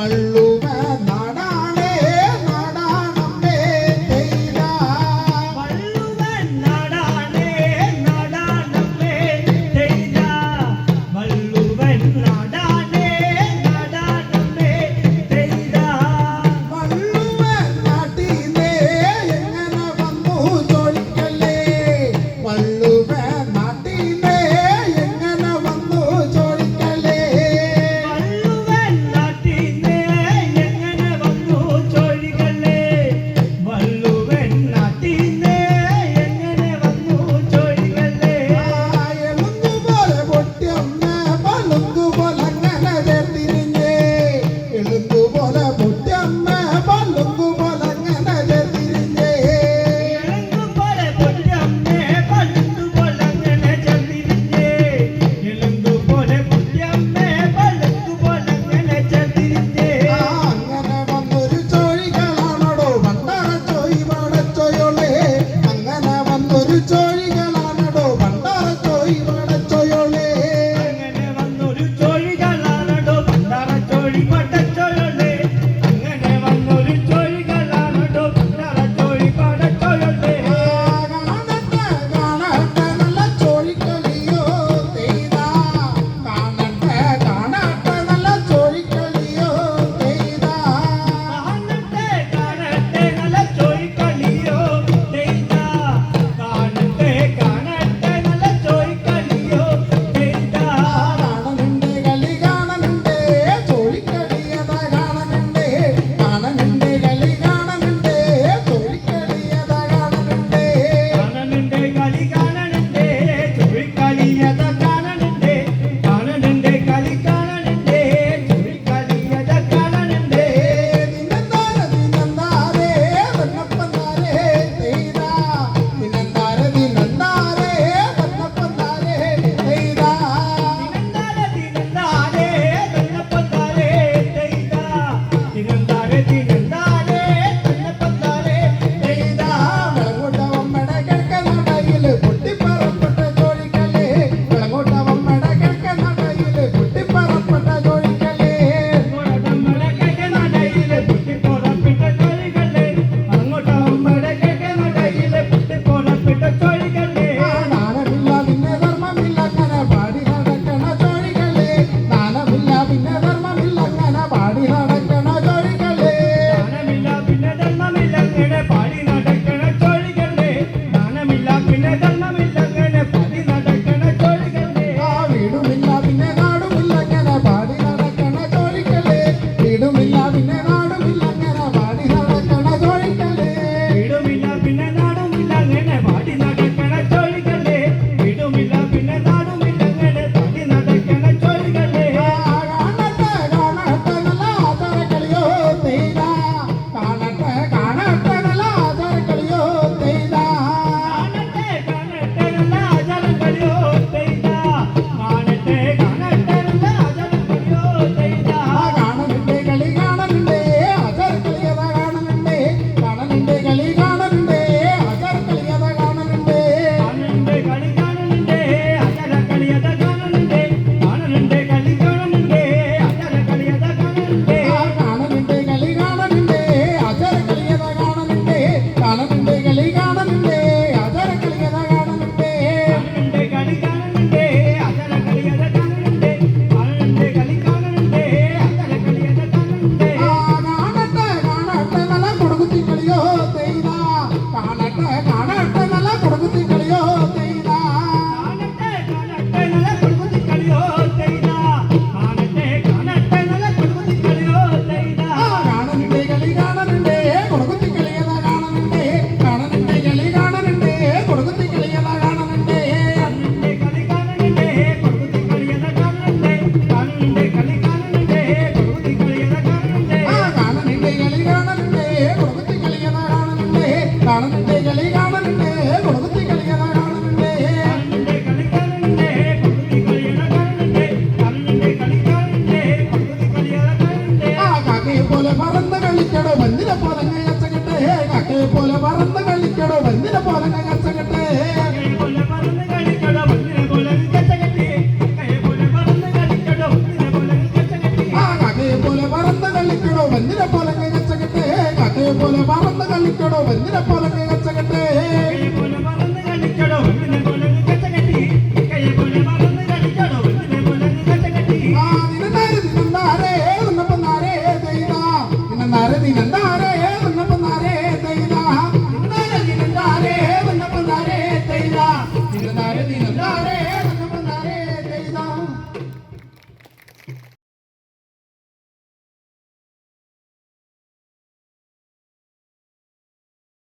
பள்ளு Sing. കാണുന്നുണ്ട് കളികള കാണുന്നുണ്ട് കൊടുകുത്തി കളിയണ കണ്ണന്റെ ആ കാക്കയെ പോലെ പറന്ന് കളിക്കടോ വന്നിനെ പോലെ കച്ചകട്ടെ. കാക്കയെ പോലെ പറന്ന് കളിക്കടോ വന്നിനെ പോലെ കച്ചകട്ടെ പോലെ പറന്ന് കളിക്കടോ എന്തിനെ പോലെ കച്ചകട്ടെ Gracias.